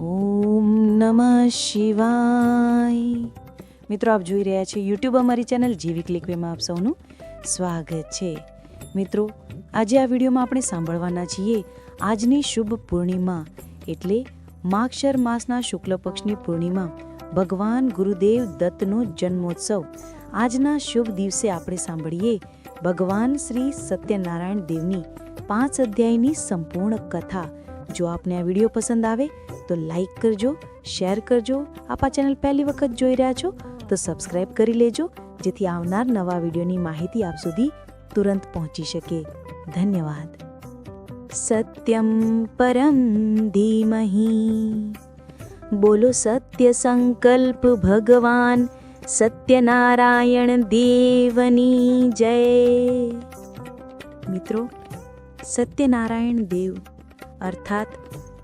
ઓમ નમઃ શિવાય. મિત્રો, આપ જોઈ રહ્યા છો યુટ્યુબ અમારી ચેનલ જીવી ક્લિકવેમાં આપ સૌનું સ્વાગત છે. મિત્રો, આજે આ વિડીયોમાં આપણે સાંભળવાના છીએ આજની શુભ પૂર્ણિમા એટલે માગશર માસના શુક્લ પક્ષની પૂર્ણિમા. ભગવાન ગુરુદેવ દત્તનો જન્મોત્સવ. આજના શુભ દિવસે આપણે સાંભળીએ ભગવાન શ્રી સત્યનારાયણ દેવની પાંચ અધ્યાયની સંપૂર્ણ કથા. જો આપને આ વીડિયો પસંદ આવે તો લાઈક કરજો શેર કરજો. આપ ચેનલ પહેલી વખત જોઈ રહ્યા છો, તો સબસ્ક્રાઈબ કરી લેજો, જેથી આવનાર નવા વિડીયોની માહિતી આપ સુધી તુરંત પહોંચી શકે. ધન્યવાદ. સત્યમ પરમ ધીમહી. બોલો સત્ય સંકલ્પ ભગવાન, સત્યનારાયણ દેવની જય. મિત્રો, સત્યનારાયણ દેવ, અર્થાત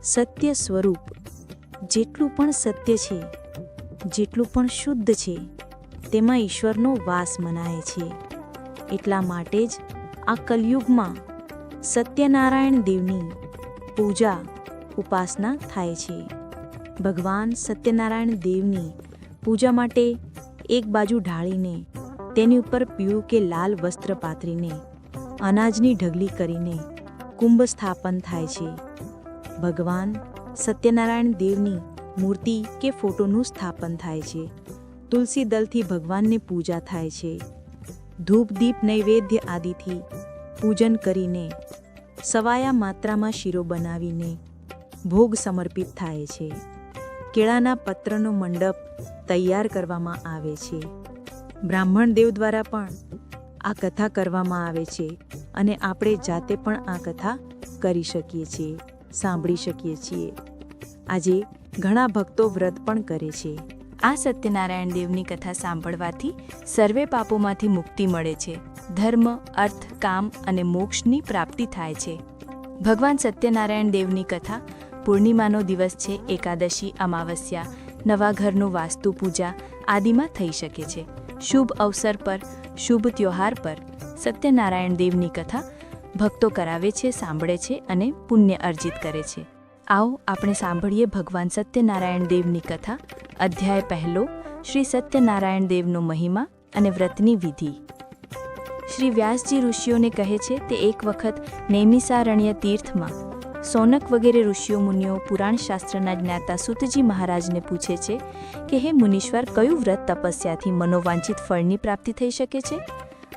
સત્ય સ્વરૂપ જેટલું પણ સત્ય છે, જેટલું પણ શુદ્ધ છે, તેમાં ઈશ્વરનો વાસ મનાય છે. એટલા માટે જ આ કલયુગમાં સત્યનારાયણ દેવની પૂજા, ઉપાસના થાય છે. ભગવાન સત્યનારાયણ દેવની પૂજા માટે એક બાજુ ઢાળીને, તેની ઉપર પીળું કે લાલ વસ્ત્ર પાથરીને, અનાજની ઢગલી કરીને કુંભ સ્થાપન થાય છે. ભગવાન સત્યનારાયણ દેવની મૂર્તિ કે ફોટોનું સ્થાપન થાય છે. તુલસી દલથી ભગવાનને પૂજા થાય છે. ધૂપ, દીપ, નૈવેદ્ય આદિથી પૂજન કરીને સવાયા માત્રામાં શીરો બનાવીને ભોગ સમર્પિત થાય છે. કેળાના પત્રનો મંડપ તૈયાર કરવામાં આવે છે. બ્રાહ્મણ દેવ દ્વારા પણ આ કથા કરવામાં આવે છે અને આપણે જાતે પણ આ કથા કરી શકીએ છીએ. સાંભળી શકીએ છીએ. આજે ઘણા ભક્તો વ્રત પણ કરે છે. આ સત્યનારાયણ દેવની કથા સાંભળવાથી સર્વે પાપોમાંથી મુક્તિ મળે છે. ધર્મ, અર્થ, કામ અને મોક્ષની પ્રાપ્તિ થાય છે. ભગવાન સત્યનારાયણ દેવની કથા પૂર્ણિમાનો દિવસ છે, એકાદશી, અમાવસ્યા, નવા ઘરનું વાસ્તુ પૂજા આદિમાં થઈ શકે છે. શુભ અવસર પર, શુભ ત્યોહાર પર સત્યનારાયણ દેવની કથા ભક્તો કરાવે છે, સાંભળે છે અને પુણ્ય અર્જિત કરે છે. આવો આપણે સાંભળીએ ભગવાન સત્યનારાયણ દેવની કથા, અધ્યાય પહેલો, શ્રી સત્યનારાયણ દેવનો મહિમા અને વ્રતની વિધિ. શ્રી વ્યાસજી ઋષિઓને કહે છે, તે એક વખત નૈમિસારણ્ય તીર્થમાં સોનક વગેરે ઋષિઓ મુનિઓ પુરાણ શાસ્ત્રના જ્ઞાતા સુતજી મહારાજને પૂછે છે કે, હે મુનીશ્વર, કયું વ્રત તપસ્યાથી મનોવાંછિત ફળની પ્રાપ્તિ થઈ શકે છે?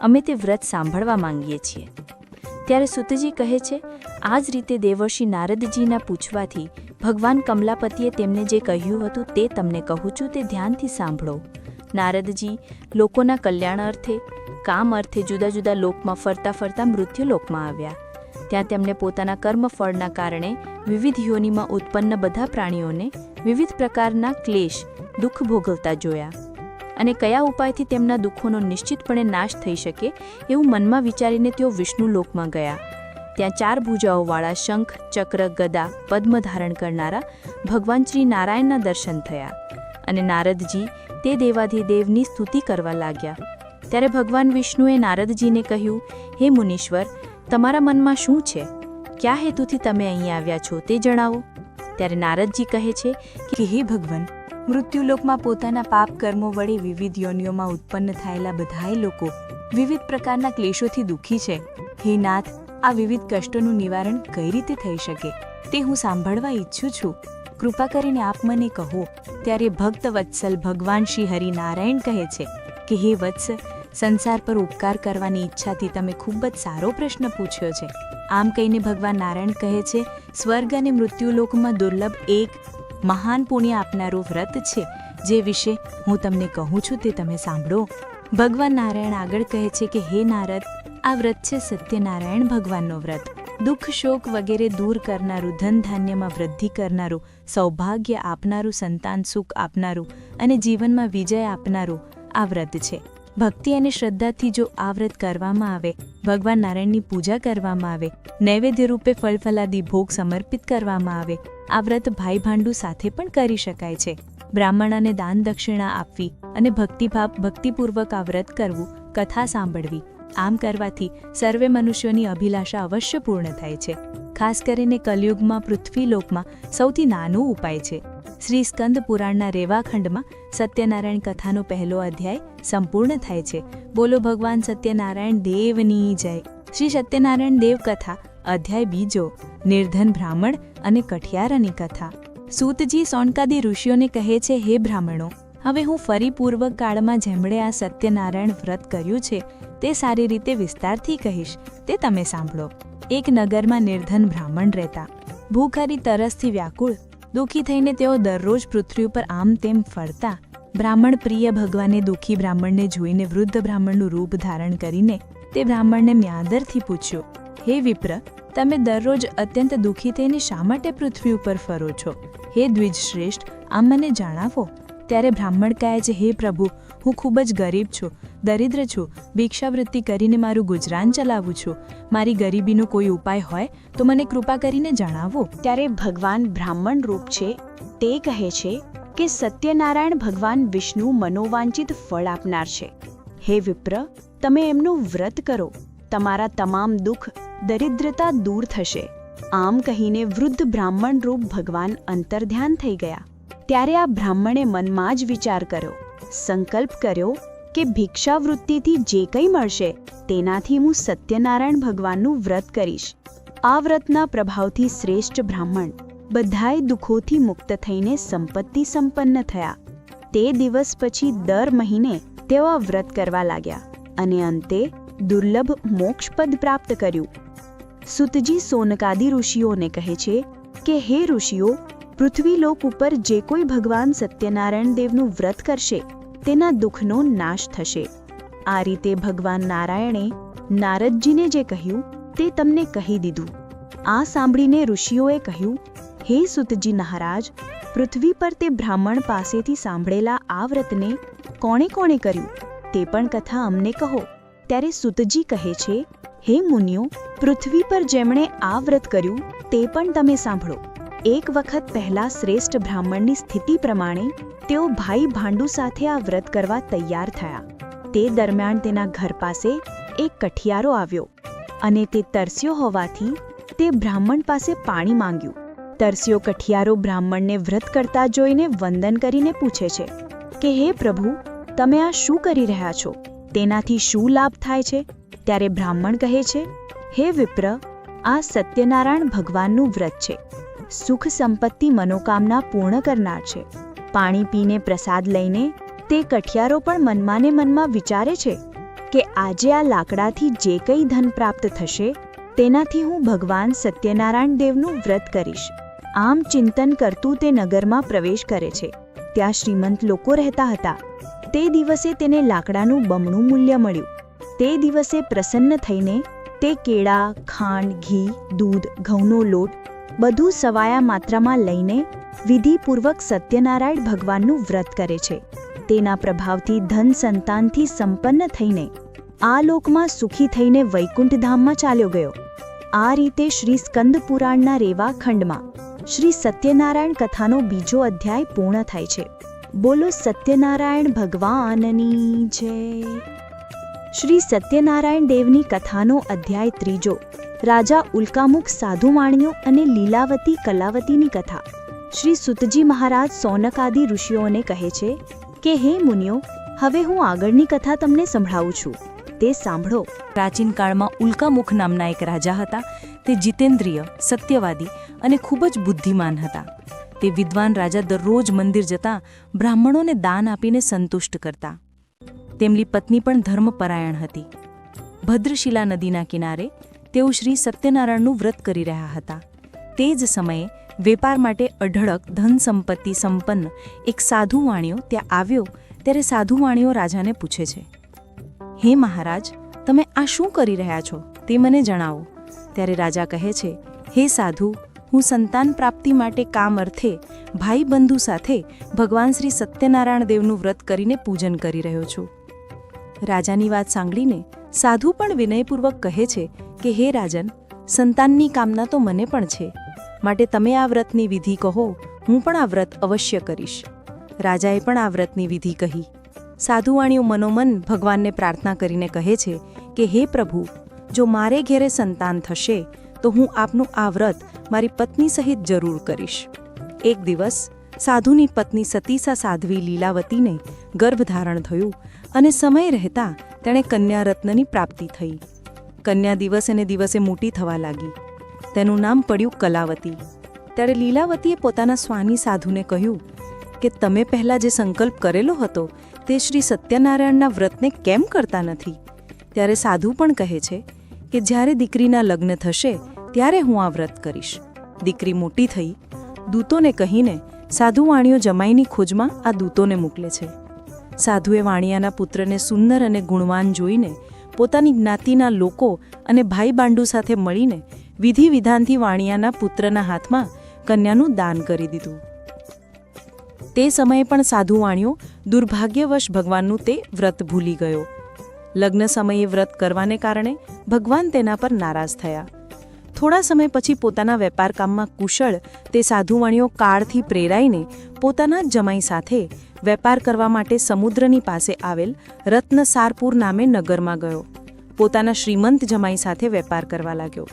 અમે તે વ્રત સાંભળવા માંગીએ છીએ. ત્યારે સુતજી કહે છે આ જ રીતે દેવર્ષિ નારદજીના પૂછવાથી ભગવાન કમલાપતિએ તેમને જે કહ્યું હતું તે તમને કહું છું તે ધ્યાનથી સાંભળો. નારદજી, લોકોના કલ્યાણ અર્થે, કામ અર્થે જુદા જુદા લોકમાં ફરતા ફરતા મૃત્યુ લોકમાં આવ્યા. ત્યાં તેમણે પોતાના કર્મફળના કારણે વિવિધ યોનિમાં ઉત્પન્ન બધા પ્રાણીઓને વિવિધ પ્રકારના ક્લેશ, દુઃખ ભોગવતા જોયા. અને કયા ઉપાયથી તેમના દુઃખોનો નિશ્ચિતપણે નાશ થઈ શકે એવું મનમાં વિચારીને તેઓ વિષ્ણુ લોકમાં ગયા. ત્યાં ચાર ભુજાઓવાળા શંખ, ચક્ર, ગદા, પદ્મ ધારણ કરનારા ભગવાન શ્રી નારાયણના દર્શન થયા અને નારદજી તે દેવાધિદેવની સ્તુતિ કરવા લાગ્યા. ત્યારે ભગવાન વિષ્ણુએ નારદજીને કહ્યું, હે મુનીશ્વર, તમારા મનમાં શું છે? કયા હેતુથી તમે અહીં આવ્યા છો તે જણાવો. ત્યારે નારદજી કહે છે કે, હે ભગવાન મૃત્યુલોકમાં પોતાના પાપ કર્મો વડે વિવિધ યોનિઓમાં ઉત્પન્ન થયેલા બધાય લોકો વિવિધ પ્રકારના ક્લેશોથી દુઃખી છે. હે નાથ, આ વિવિધ કષ્ટોનું નિવારણ કઈ રીતે થઈ શકે? તે હું સાંભળવા ઈચ્છું છું. કૃપા કરીને આપ મને કહો, ત્યારે ભક્ત વત્સલ ભગવાન શ્રી હરિનારાયણ કહે છે કે, હે વત્સ, સંસાર પર ઉપકાર કરવાની ઈચ્છાથી તમે ખૂબ જ સારો પ્રશ્ન પૂછ્યો છે. આમ કહીને ભગવાન નારાયણ કહે છે, સ્વર્ગ અને મૃત્યુલોકમાં દુર્લભ એક મહાન પુણ્ય આપનારું વ્રત છે, જે વિશે હું તમને કહું છું તે તમે સાંભળો. ભગવાન નારાયણ આગળ કહે છે કે, હે નારદ, આ વ્રત છે સત્યનારાયણ ભગવાનનો વ્રત. દુઃખ શોક વગેરે દૂર કરનારું, ધન ધાન્યમાં વૃદ્ધિ કરનારું, સૌભાગ્ય આપનારું, સંતાન સુખ આપનારું અને જીવનમાં વિજય આપનારું આ વ્રત છે. ભક્તિ અને શ્રદ્ધાથી જો આ વ્રત કરવામાં આવે, ભગવાન નારાયણની પૂજા કરવામાં આવે, નૈવેદ્ય રૂપે ફળફલાદી ભોગ સમર્પિત કરવામાં આવે, આ વ્રત ભાઈ ભાંડુ સાથે પણ કરી શકાય છે. બ્રાહ્મણને દાન દક્ષિણા આપવી અને ભક્તિભાવ, ભક્તિપૂર્વક આ વ્રત કરવું, કથા સાંભળવી, આમ કરવાથી સર્વે મનુષ્યોની અભિલાષા અવશ્ય પૂર્ણ થાય છે. ખાસ કરીને કલયુગમાં, પૃથ્વીલોકમાં સૌથી નાનો ઉપાય છે. શ્રી સ્કંદ પુરાણના રેવાખંડમાં સત્યનારાયણ કથાનો પહેલો અધ્યાય સંપૂર્ણ થાય છે. બોલો ભગવાન સત્યનારાયણ દેવની જય. શ્રી સત્યનારાયણ દેવ કથા, અધ્યાય બીજો, નિર્ધન બ્રાહ્મણ અને કઠિયારાની કથા. સૂતજી સોનકાદી ઋષિઓને કહે છે, હે બ્રાહ્મણો, હવે હું ફરી પૂર્વ કાળમાં જેમણે આ સત્યનારાયણ વ્રત કર્યું છે, તે સારી રીતે વિસ્તારથી કહીશ, તે તમે સાંભળો. એક નગરમાં નિર્ધન બ્રાહ્મણ રહેતા. ભૂખરી તરસથી વ્યાકુળ દુઃખી થઈને તેઓ દરરોજ પૃથ્વી ઉપર આમ તેમ ફરતા બ્રાહ્મણ પ્રિય ભગવાને દુઃખી બ્રાહ્મણને જોઈને વૃદ્ધ બ્રાહ્મણનું રૂપ ધારણ કરીને તે બ્રાહ્મણને મ્યાદરથી પૂછ્યું, હે વિપ્ર, તમે દરરોજ અત્યંત દુઃખી થઈને શા માટે પૃથ્વી ઉપર ફરો છો? હે દ્વિજ શ્રેષ્ઠ આમ મને જણાવો. ત્યારે બ્રાહ્મણ કહે છે, હે પ્રભુ હું ખૂબ જ ગરીબ છું, દરિદ્ર છું, ભિક્ષાવૃત્તિ કરીને મારું ગુજરાન ચલાવું છું. મારી ગરીબીનો કોઈ ઉપાય હોય તો મને કૃપા કરીને જણાવો. ત્યારે ભગવાન બ્રાહ્મણ રૂપ છે, તે કહે છે કે સત્યનારાયણ ભગવાન વિષ્ણુ મનોવાંચિત ફળ આપનાર છે. હે વિપ્ર, તમે એમનું વ્રત કરો. તમારા તમામ દુઃખ, દરિદ્રતા દૂર થશે. આમ કહીને વૃદ્ધ બ્રાહ્મણ રૂપ ભગવાન અંતર્ધ્યાન થઈ ગયા. ત્યારે આ બ્રાહ્મણે મનમાં જ વિચાર કર્યો. સંકલ્પ કર્યો કે ભિક્ષાવૃત્તિથી જે કંઈ મળશે, તેનાથી હું સત્યનારાયણ ભગવાનનું વ્રત કરીશ. આ વ્રતના પ્રભાવથી શ્રેષ્ઠ બ્રાહ્મણ બધાય દુઃખોથી મુક્ત થઈને સંપત્તિ સંપન્ન થયા. તે દિવસ પછી દર મહિને તેઓ વ્રત કરવા લાગ્યા અને અંતે દુર્લભ મોક્ષપદ પ્રાપ્ત કર્યું. સુતજી સોનકાદી ઋષિઓને કહે છે કે, હે ઋષિઓ, પૃથ્વીલોક ઉપર જે કોઈ ભગવાન સત્યનારાયણ દેવનું વ્રત કરશે તેના દુઃખનો નાશ થશે. આ રીતે ભગવાન નારાયણે નારદજીને જે કહ્યું તે તમને કહી દીધું. આ સાંભળીને ઋષિઓએ કહ્યું, હે સુતજી મહારાજ, પૃથ્વી પર તે બ્રાહ્મણ પાસેથી સાંભળેલા આ વ્રતને કોણે કોણે કર્યું? તે પણ કથા અમને કહો. ત્યારે સુતજી કહે છે, હે મુનિઓ, પૃથ્વી પર જેમણે આ વ્રત કર્યું તે પણ તમે સાંભળો. એક વખત પહેલા શ્રેષ્ઠ બ્રાહ્મણની સ્થિતિ પ્રમાણે તેઓ ભાઈ ભાંડુ સાથે આ વ્રત કરવા તૈયાર થયા. તે દરમિયાન તેના ઘર પાસે એક કઠિયારો આવ્યો અને તે તરસ્યો હોવાથી તે બ્રાહ્મણ પાસે પાણી માંગ્યું. તરસ્યો કઠિયારો બ્રાહ્મણને વ્રત કરતા જોઈને વંદન કરીને પૂછે છે કે, હે પ્રભુ, તમે આ શું કરી રહ્યા છો? તેનાથી શું લાભ થાય છે? ત્યારે બ્રાહ્મણ કહે છે, હે વિપ્ર, આ સત્યનારાયણ ભગવાનનું વ્રત છે. સુખ સંપત્તિ મનોકામના પૂર્ણ કરનાર છે. પાણી પીને પ્રસાદ લઈને તે કઠિયારો પણ મનમાંને મનમાં વિચારે છે કે આજે આ લાકડાથી જે કંઈ ધન પ્રાપ્ત થશે, તેનાથી હું ભગવાન સત્યનારાયણ દેવનું વ્રત કરીશ. આમ ચિંતન કરતું તે નગરમાં પ્રવેશ કરે છે. ત્યાં શ્રીમંત લોકો રહેતા હતા. તે દિવસે તેને લાકડાનું બમણું મૂલ્ય મળ્યું. તે દિવસે પ્રસન્ન થઈને તે કેળા, ખાંડ, ઘી, દૂધ, ઘઉંનો લોટ બધું સવાયા માત્રામાં લઈને વિધિપૂર્વક સત્યનારાયણ ભગવાનનું વ્રત કરે છે. તેના પ્રભાવથી ધન સંતાનથી સંપન્ન થઈને આ લોકમાં સુખી થઈને વૈકુંઠધામમાં ચાલ્યો ગયો. આ રીતે શ્રી સ્કંદ પુરાણના રેવા ખંડમાં શ્રી સત્યનારાયણ કથાનો બીજો અધ્યાય પૂર્ણ થાય છે. બોલો સત્યનારાયણ ભગવાનની જય. શ્રી સત્યનારાયણ દેવની કથાનો અધ્યાય ત્રીજો. રાજા ઉલ્કામુખ સાધુવાણીઓ અને લીલાવતી કલાવતીની કથા. શ્રી સુતજી મહારાજ સોનક આદિ ઋષિઓને કહે છે કે, હે મુનિઓ, હવે હું આગળની કથા તમને સંભળાવું છું. તે સાંભળો. પ્રાચીન કાળમાં ઉલ્કામુખ નામના એક રાજા હતા. તે જીતેન્દ્રિય, સત્યવાદી અને ખૂબ જ બુદ્ધિમાન હતા. તે વિદ્વાન રાજા દરરોજ મંદિર જતા બ્રાહ્મણોને દાન આપીને સંતુષ્ટ કરતા. તેમની પત્ની પણ ધર્મપરાયણ હતી. ભદ્રશિલા નદીના કિનારે તેઓ શ્રી સત્યનારાયણનું વ્રત કરી રહ્યા હતા. તે જ સમયે વેપાર માટે અઢળક ધન સંપત્તિ સંપન્ન એક સાધુ વાણિયો ત્યાં આવ્યો ત્યારે સાધુ વાણિયો રાજાને પૂછે છે, હે મહારાજ, તમે આ શું કરી રહ્યા છો? તે મને જણાવો. ત્યારે રાજા કહે છે, હે સાધુ, હું સંતાન પ્રાપ્તિ માટે કામ અર્થે ભાઈ બંધુ સાથે ભગવાન શ્રી સત્યનારાયણ દેવનું વ્રત કરીને પૂજન કરી રહ્યો છું. રાજાની વાત સાંભળીને સાધુ પણ વિનયપૂર્વક કહે છે કે, હે રાજન, સંતાનની કામના તો મને પણ છે. માટે તમે આ વ્રતની વિધિ કહો, હું પણ આ વ્રત અવશ્ય કરીશ. રાજાએ પણ આ વ્રતની વિધિ કહી. સાધુવાણીઓ મનોમન ભગવાનને પ્રાર્થના કરીને કહે છે કે, હે પ્રભુ, જો મારે ઘેરે સંતાન થશે, તો હું આપનું આ વ્રત મારી પત્ની સહિત જરૂર કરીશ. એક દિવસ સાધુની પત્ની સતીસા સાધ્વી લીલાવતીને ગર્ભધારણ થયું અને સમય રહેતા તેણે કન્યારત્નની પ્રાપ્તિ થઈ. કન્યા દિવસે ને દિવસે મોટી થવા લાગી. તેનું નામ પડ્યું કલાવતી. ત્યારે લીલાવતીએ પોતાના સ્વામી સાધુને કહ્યું કે, તમે પહેલાં જે સંકલ્પ કરેલો હતો તે શ્રી સત્યનારાયણના વ્રતને કેમ કરતા નથી? ત્યારે સાધુ પણ કહે છે કે, જ્યારે દીકરીના લગ્ન થશે ત્યારે હું આ વ્રત કરીશ. દીકરી મોટી થઈ. દૂતોને કહીને સાધુ વાણીઓ જમાઈની ખોજમાં આ દૂતોને મોકલે છે. સાધુએ વાણિયાના પુત્રને સુંદર અને ગુણવાન જોઈને પોતાની જ્ઞાતિના લોકો અને ભાઈ બાંડુ સાથે મળીને વિધિ વિધાનથી વાણિયાના પુત્રના હાથમાં કન્યાનું દાન કરી દીધું. તે સમયે પણ સાધુ વાણિયો દુર્ભાગ્યવશ ભગવાનનું તે વ્રત ભૂલી ગયો. લગ્ન સમયે વ્રત કરવાને કારણે ભગવાન તેના પર નારાજ થયા. થોડા સમય પછી પોતાના વેપાર કામમાં કુશળ તે સાધુવાણીઓ કાળથી પ્રેરાઈને પોતાના જમાઈ સાથે વેપાર કરવા માટે સમુદ્રની પાસે આવેલ રત્નસારપુર નામે નગરમાં ગયો. પોતાના શ્રીમંત જમાઈ સાથે વેપાર કરવા લાગ્યો.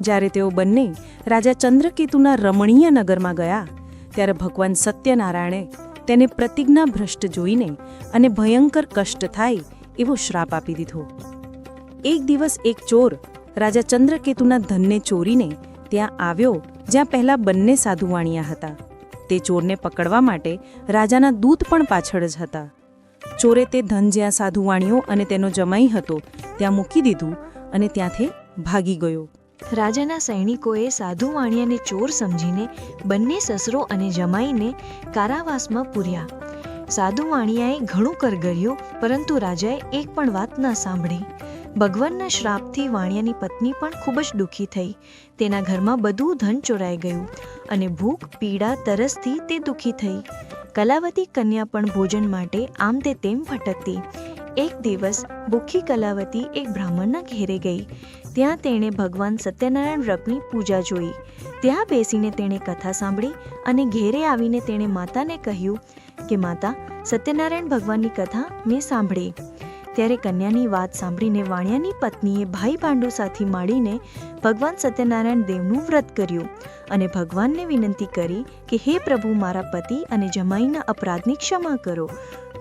જ્યારે તેઓ બંને રાજા ચંદ્રકેતુના રમણીય નગરમાં ગયા, ત્યારે ભગવાન સત્યનારાયણે તેને પ્રતિજ્ઞા ભ્રષ્ટ જોઈને અને ભયંકર કષ્ટ થાય એવો શ્રાપ આપી દીધો. એક દિવસ એક ચોર રાજા ચંદ્રકેતુના ધનને ચોરીને ત્યાં આવ્યો, જ્યાં પહેલા બંને સાધુવાણિયા હતા. તે ચોરને પકડવા માટે રાજાના દૂત પણ પાછળ જ હતા. ચોરે તે ધન જ્યાં સાધુવાણીઓ અને તેનો જમાઈ હતો, ત્યાં મૂકી દીધું અને ત્યાંથી ભાગી ગયો. રાજાના સૈનિકોએ સાધુ વાણિયાને ચોર સમજીને બંને સસરો અને જમાઈને કારાવાસમાં પૂર્યા. સાધુ વાણિયાએ ઘણું કરગર્યું, પરંતુ રાજાએ એક પણ વાત ન સાંભળી. ભગવાનના શ્રાપથી વાણિયાની પત્ની પણ ખૂબ જ દુઃખી થઈ. તેના ઘરમાં બધું ધન ચોરાઈ ગયું અને ભૂખ, પીડા, તરસથી તે દુઃખી થઈ. કલાવતી કન્યા પણ ભોજન માટે આમ તે તેમ ભટકતી. એક દિવસ ભૂખી કલાવતી એક બ્રાહ્મણના ઘેરે ગઈ. ત્યાં તેણે ભગવાન સત્યનારાયણ વ્રતની પૂજા જોઈ. ત્યાં બેસીને તેણે કથા સાંભળી અને ઘેરે આવીને તેણે માતાને કહ્યું કે, માતા, સત્યનારાયણ ભગવાનની કથા મેં સાંભળી. ત્યારે કન્યાની વાત સાંભળીને વાણિયાની પત્નીએ ભાઈ પાંડુ સાથે મળીને ભગવાન સત્યનારાયણ દેવનું વ્રત કર્યું અને ભગવાનને વિનંતી કરી કે, હે પ્રભુ, મારા પતિ અને જમાઈના અપરાધની ક્ષમા કરો.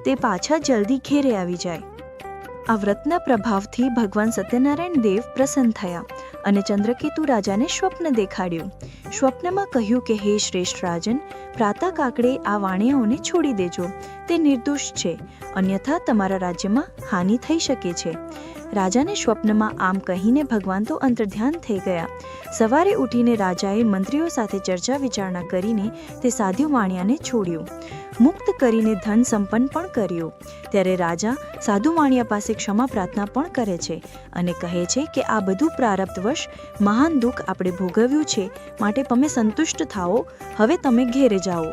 તે પાછા જલ્દી ઘેરે આવી જાય. આ વ્રતના પ્રભાવથી ભગવાન સત્યનારાયણ દેવ પ્રસન્ન થયા. અને ચંદ્રકેતુ રાજાને સ્વપ્ન દેખાડ્યું. સ્વપ્નમાં કહ્યું કે, હે શ્રેષ્ઠ રાજન, પ્રાતા કાકડે આ વાણિયાઓને છોડી દેજો. તે નિર્દોષ છે. અન્યથા તમારા રાજ્યમાં હાનિ થઈ શકે છે. રાજાને સ્વપ્નમાં આમ કહીને ભગવાન તો અંતર્ધ્યાન થઈ ગયા. સવારે ઉઠીને રાજાએ મંત્રીઓ સાથે ચર્ચા વિચારણા કરીને તે સાધુ વાણિયાને છોડ્યું. મુક્ત કરીને ધન સંપન્ન પણ કર્યું. ત્યારે રાજા સાધુ વાણિયા પાસે ક્ષમા પ્રાર્થના પણ કરે છે અને કહે છે કે આ બધું પ્રારબ્ધવશ મહાન દુઃખ આપણે ભોગવ્યું છે. માટે તમે સંતુષ્ટ થાઓ. હવે તમે ઘેરે જાઓ.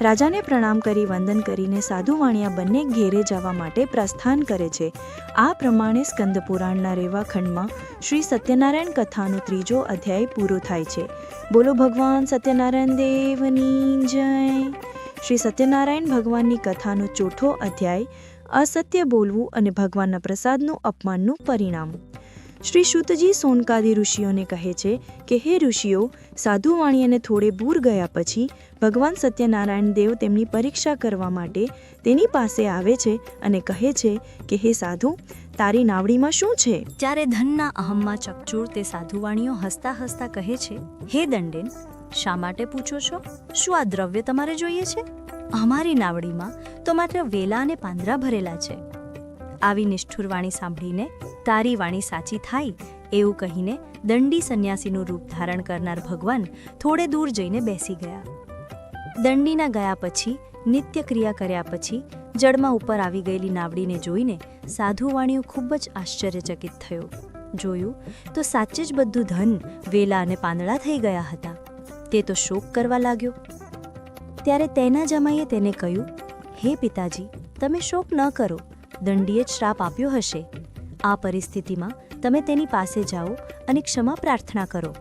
રાજાને પ્રણામ કરી, વંદન કરીને સાધુ વાણિયા બંને ઘેરે જવા માટે પ્રસ્થાન કરે છે. આ પ્રમાણે સ્કંદ પુરાણના રેવા ખંડમાં શ્રી સત્યનારાયણ કથાનો ત્રીજો અધ્યાય પૂરો થાય છે. બોલો ભગવાન સત્યનારાયણ દેવની જય. શ્રી સત્યનારાયણ ભગવાનની કથાનો ચોથો અધ્યાય અસત્ય બોલવું અને ભગવાનના પ્રસાદનું અપમાનનું પરિણામ. શ્રી શુતજી સોનકાદી ઋષિઓને કહે છે કે, હે ઋષિઓ સાધુ વાણિયાને થોડે દૂર ગયા પછી ભગવાન સત્યનારાયણ દેવ તેમની પરીક્ષા કરવા માટે તેની પાસે આવે છે અને કહે છે કે, હે સાધુ, તારી નાવડીમાં શું છે? ત્યારે ધનના અહમમાં ચકચૂર તે સાધુવાણીઓ હસતા હસતા કહે છે, હે દંડેન, શા માટે પૂછો છો? શું આ દ્રવ્ય તમારે જોઈએ છે? અમારી નાવડીમાં તો માત્ર વેલા અને પાંદરા ભરેલા છે. આવી નિષ્ઠુર વાણી સાંભળીને તારી વાણી સાચી થાય એવું કહીને દંડી સંન્યાસીનું રૂપ ધારણ કરનાર ભગવાન થોડે દૂર જઈને બેસી ગયા. દંડીના ગયા પછી નિત્ય ક્રિયા પછી જળમાં ઉપર આવી ગયેલી નાવડીને જોઈને સાધુવાણીઓ ખૂબ જ આશ્ચર્યચકિત થયો. જોયું તો સાચે જ બધું ધન, વેલા અને પાંદડા થઈ ગયા હતા. તે તો શોક કરવા લાગ્યો. ત્યારે તેના જમાઈએ તેને કહ્યું, હે પિતાજી, તમે શોક ન કરો. દંડીએ જ શ્રાપ આપ્યો હશે. આ પરિસ્થિતિમાં તમે તેની પાસે જાઓ અને ક્ષમા પ્રાર્થના કરો.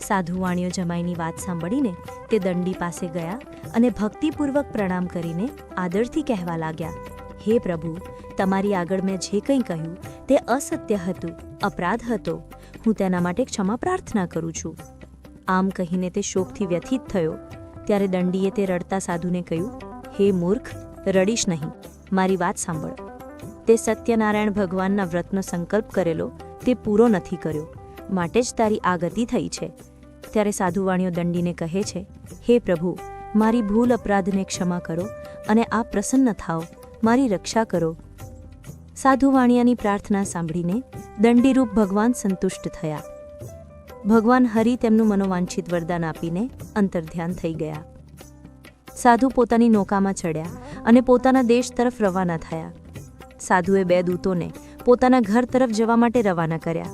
સાધુવાણીઓ જમાઈની વાત સાંભળીને તે દંડી પાસે ગયા અને ભક્તિપૂર્વક પ્રણામ કરીને આદરથી કહેવા લાગ્યા, હે પ્રભુ, તમારી આગળ મેં જે કંઈ કહ્યું તે અસત્ય હતું, અપરાધ હતો. હું તેના માટે ક્ષમા પ્રાર્થના કરું છું. આમ કહીને તે શોકથી વ્યથિત થયો. ત્યારે દંડીએ તે રડતા સાધુને કહ્યું, હે મૂર્ખ, રડીશ નહીં. મારી વાત સાંભળ. તે સત્યનારાયણ ભગવાનના વ્રતનો સંકલ્પ કરેલો તે પૂરો નથી કર્યો. માટે જ તારી આ ગતિ થઈ છે. ત્યારે સાધુવાણીઓ દંડીને કહે છે, હે પ્રભુ, મારી ભૂલ અપરાધને ક્ષમા કરો અને આ પ્રસન્ન થાઓ. મારી રક્ષા કરો. સાધુવાણિયાની પ્રાર્થના સાંભળીને દંડીરૂપ ભગવાન સંતુષ્ટ થયા. ભગવાન હરિ તેમનું મનોવાંછિત વરદાન આપીને અંતર્ધ્યાન થઈ ગયા. સાધુ પોતાની નૌકામાં ચડ્યા અને પોતાના દેશ તરફ રવાના થયા. સાધુએ બે દૂતોને પોતાના ઘર તરફ જવા માટે રવાના કર્યા.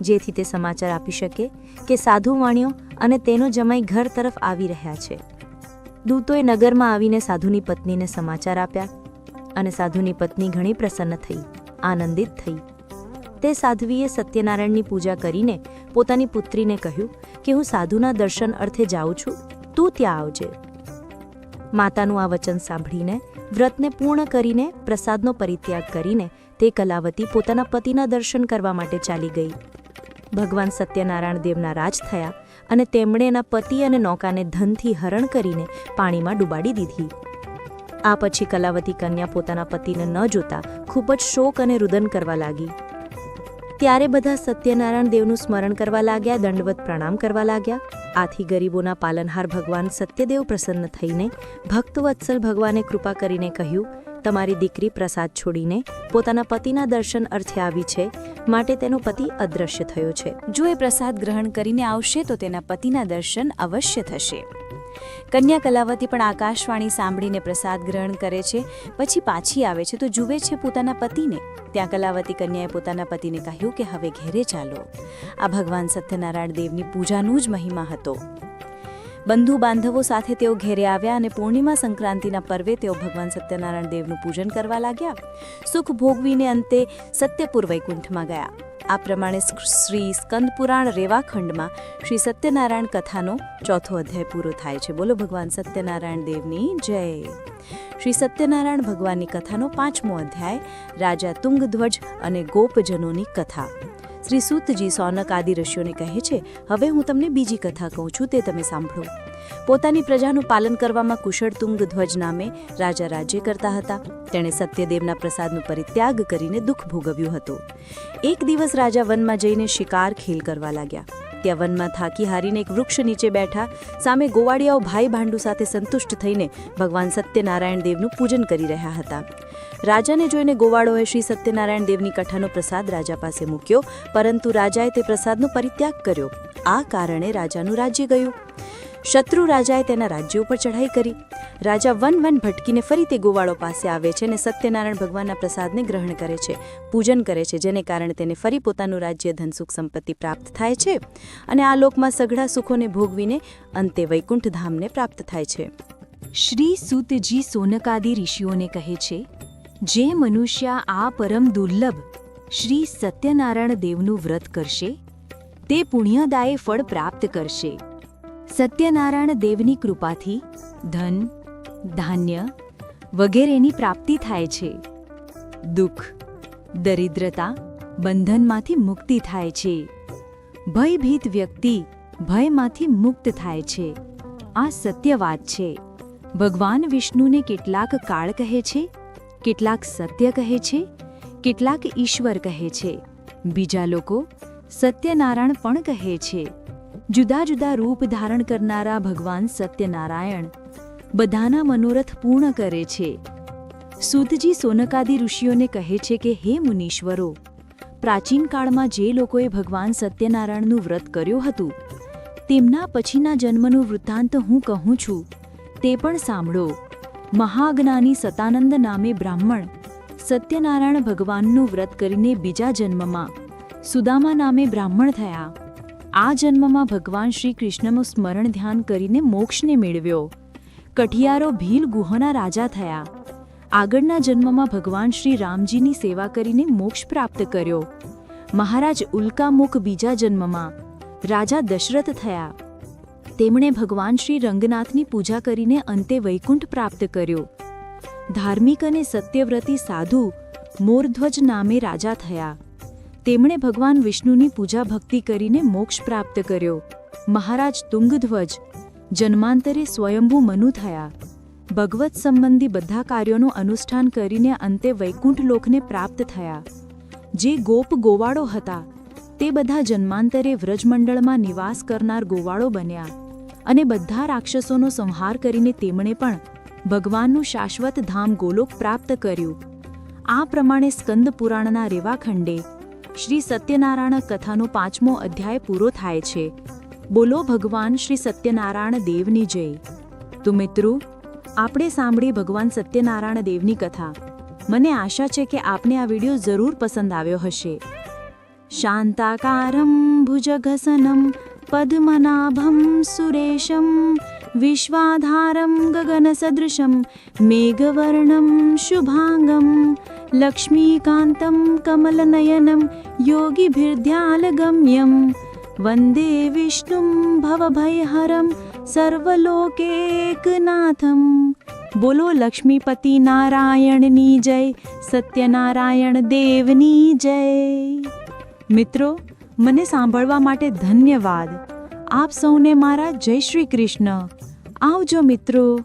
જેથી તે સમાચાર આપી શકે કે સાધુ વાણિયો અને તેનો જમાઈ ઘર તરફ આવી રહ્યા છે. દૂતોએ નગરમાં આવીને સાધુની પત્નીને સમાચાર આપ્યા અને સાધુની પત્ની ઘણી પ્રસન્ન થઈ, આનંદિત થઈ. તે સાધ્વીએ સત્યનારાયણની પૂજા કરીને પોતાની પુત્રીને કહ્યું કે, હું સાધુના દર્શન અર્થે જાઉં છું. તું ત્યાં આવજે. માતાનું આ વચન સાંભળીને, વ્રતને પૂર્ણ કરીને, પ્રસાદનો પરિત્યાગ કરીને, તે કલાવતી પોતાના પતિના દર્શન કરવા માટે ચાલી ગઈ. ભગવાન સત્યનારાયણ દેવના રાજ થયા અને તેમણે એના પતિ અને નૌકાને ધનથી હરણ કરીને પાણીમાં ડૂબાડી દીધી. આ પછી કલાવતી કન્યા પોતાના પતિને ન જોતા ખૂબ જ શોક અને રુદન કરવા લાગી. ત્યારે બધા સત્યનારાયણ દેવનું સ્મરણ કરવા લાગ્યા, દંડવત પ્રણામ કરવા લાગ્યા. આથી ગરીબોના પાલનહાર ભગવાન સત્યદેવ પ્રસન્ન થઈને ભક્તવત્સલ ભગવાને કૃપા કરીને કહ્યું, તમારી દીકરી પ્રસાદ છોડીને પોતાના પતિના દર્શન અર્થે આવી છે, માટે તેનો પતિ અદૃશ્ય થયો છે. જો એ પ્રસાદ ગ્રહણ કરીને આવશે, તો તેના પતિના દર્શન અવશ્ય થશે. કન્યા કલાવતી પણ આકાશવાણી સાંભળીને પ્રસાદ ગ્રહણ કરે છે, પછી પાછી આવે છે તો જુએ છે પોતાના પતિને. ત્યાં કલાવતી કન્યાએ પોતાના પતિને કહ્યું કે હવે ઘેરે ચાલો. આ ભગવાન સત્યનારાયણ દેવની પૂજાનું જ મહિમા હતો. બંધુ બાંધવો સાથે તેઓ ઘેરે આવ્યા અને પૂર્ણિમા સંક્રાંતિના પર્વે તેઓ ભગવાન સત્યનારાયણ દેવનું પૂજન કરવા લાગ્યા. સુખ ભોગવીને અંતે સત્યપુર વૈકુંઠમાં ગયા. આ પ્રમાણે શ્રી સ્કંદપુરાણ રેવાખંડમાં શ્રી સત્યનારાયણ કથાનો ચોથો અધ્યાય પૂરો થાય છે. બોલો ભગવાન સત્યનારાયણ દેવની જય. શ્રી સત્યનારાયણ ભગવાનની કથાનો પાંચમો અધ્યાય, રાજા તુંગધ્વજ અને ગોપજનોની કથા. શ્રી સૂતજી સોનક આદિ ઋષિઓને કહે છે, હવે હું તમને બીજી કથા કહું છું, તે તમે સાંભળો. પોતાની પ્રજાનું પાલન કરવામાં કુશળ તુંગ ધ્વજ નામે રાજા રાજ્ય કરતા હતા. તેણે સત્યદેવના પ્રસાદનો પરિત્યાગ કરીને દુઃખ ભોગવ્યું હતું. એક દિવસ રાજા વનમાં જઈને શિકાર ખેલ કરવા લાગ્યા. ત્યાં વનમાં થાકી હારીને એક વૃક્ષ નીચે બેઠા, સામે ગોવાળિયાઓ ભાઈ ભાંડુ સાથે સંતુષ્ટ થઈને ભગવાન સત્યનારાયણ દેવનું પૂજન કરી રહ્યા હતા. રાજાને જોઈને ગોવાળોએ શ્રી સત્યનારાયણ દેવની કથાનો પ્રસાદ રાજા પાસે મૂક્યો, પરંતુ રાજાએ તે પ્રસાદનો પરિત્યાગ કર્યો. આ કારણે રાજાનું રાજ્ય ગયું. શત્રુ રાજાએ તેના રાજ્ય ઉપર ચઢાઈ કરી. રાજા વન વન ભટકીને ફરી તે ગોવાળો પાસે આવે છે અને સત્યનારાયણ ભગવાનના પ્રસાદને ગ્રહણ કરે છે, પૂજન કરે છે, જેને કારણે તેને ફરી પોતાનું રાજ્ય ધનસુખ સંપત્તિ પ્રાપ્ત થાય છે અને આ લોકમાં સઘળા સુખોને ભોગવીને અંતે વૈકુંઠ ધામને પ્રાપ્ત થાય છે. શ્રી સૂતજી સોનકાદિ ઋષિઓને કહે છે, જે મનુષ્ય આ પરમ દુર્લભ શ્રી સત્યનારાયણ દેવનું વ્રત કરશે, તે પુણ્યદાય ફળ પ્રાપ્ત કરશે. સત્યનારાયણ દેવની કૃપાથી ધન, ધાન્ય વગેરેની પ્રાપ્તિ થાય છે. દુઃખ, દરિદ્રતા બંધનમાંથી મુક્તિ થાય છે. ભયભીત વ્યક્તિ ભયમાંથી મુક્ત થાય છે. આ સત્ય વાત છે. ભગવાન વિષ્ણુને કેટલાક કાળ કહે છે, કેટલાક સત્ય કહે છે, કેટલાક ઈશ્વર કહે છે. બીજા લોકો સત્યનારાયણ પણ કહે છે. જુદા જુદા રૂપ ધારણ કરનારા ભગવાન સત્યનારાયણ બધાના મનોરથ પૂર્ણ કરે છે. સુતજી સોનકાદિ ઋષિઓને કહે છે કે, હે મુનીશ્વરો, પ્રાચીન કાળમાં જે લોકોએ ભગવાન સત્યનારાયણનું વ્રત કર્યું હતું, તેમના પછીના જન્મનું વૃત્તાંત હું કહું છું, તે પણ સાંભળો. મહાજ્ઞાની સતાનંદ નામે બ્રાહ્મણ સત્યનારાયણ ભગવાનનું વ્રત કરીને બીજા જન્મમાં સુદામા નામે બ્રાહ્મણ થયા. આ જન્મમાં ભગવાન શ્રી કૃષ્ણનું સ્મરણ ધ્યાન કરીને મોક્ષને મેળવ્યો. કઠિયારો ભીલ ગુહોના રાજા થયા. આગળના જન્મમાં ભગવાન શ્રી રામજીની સેવા કરીને મોક્ષ પ્રાપ્ત કર્યો. મહારાજ ઉલ્કામુખ બીજા જન્મમાં રાજા દશરથ થયા. તેમણે ભગવાન શ્રી રંગનાથની પૂજા કરીને અંતે વૈકુંઠ પ્રાપ્ત કર્યો. ધાર્મિક અને સત્યવ્રતી સાધુ મોરધ્વજ નામે રાજા થયા. તેમણે ભગવાન વિષ્ણુની પૂજા ભક્તિ કરીને મોક્ષ પ્રાપ્ત કર્યો. મહારાજ તુંગધ્વજ, જન્માંતરે સ્વયંભૂ મનુ થયા. ભગવત સંબંધી બધા કાર્યોનું અનુષ્ઠાન કરીને અંતે વૈકુંઠ લોકને પ્રાપ્ત થયા. જે ગોપ ગોવાળો હતા, તે બધા જન્માંતરે વ્રજમંડળમાં નિવાસ કરનાર ગોવાળો બન્યા. અને બધા રાક્ષસોનો સંહાર કરીને તેમણે પણ ભગવાનનું શાશ્વત ધામ ગોલોક પ્રાપ્ત કર્યું. આ પ્રમાણે સ્કંદ પુરાણના રેવાખંડે શ્રી સત્યનારાયણ કથાનો પાંચમો અધ્યાય પૂરો થાય છે. બોલો ભગવાન શ્રી સત્યનારાયણ દેવની જય. તો મિત્રો, આપણે સાંભળી ભગવાન સત્યનારાયણ દેવની કથા. મને આશા છે કે આપને આ વીડિયો જરૂર પસંદ આવ્યો હશે. શાંતાકારમ ભુજઘસનમ પદ્મનાભમ સુરેશમ વિશ્વાધારમ ગગનસદૃશમ મેઘવર્ણમ શુભાંગમ લક્ષ્મીકાન્तं कमलनयनं योगिभिर्ध्यालगम्यं વંદે વિષ્ણું भवभयहरं સર્વલોકેકનાથમ બોલો લક્ષ્મીપતિ નારાયણની જય સત્યનારાયણ દેવની જય મિત્રો મને સાંભળવા માટે ધન્યવાદ. આપ સૌને મારા જય શ્રી કૃષ્ણ. આવજો મિત્રો.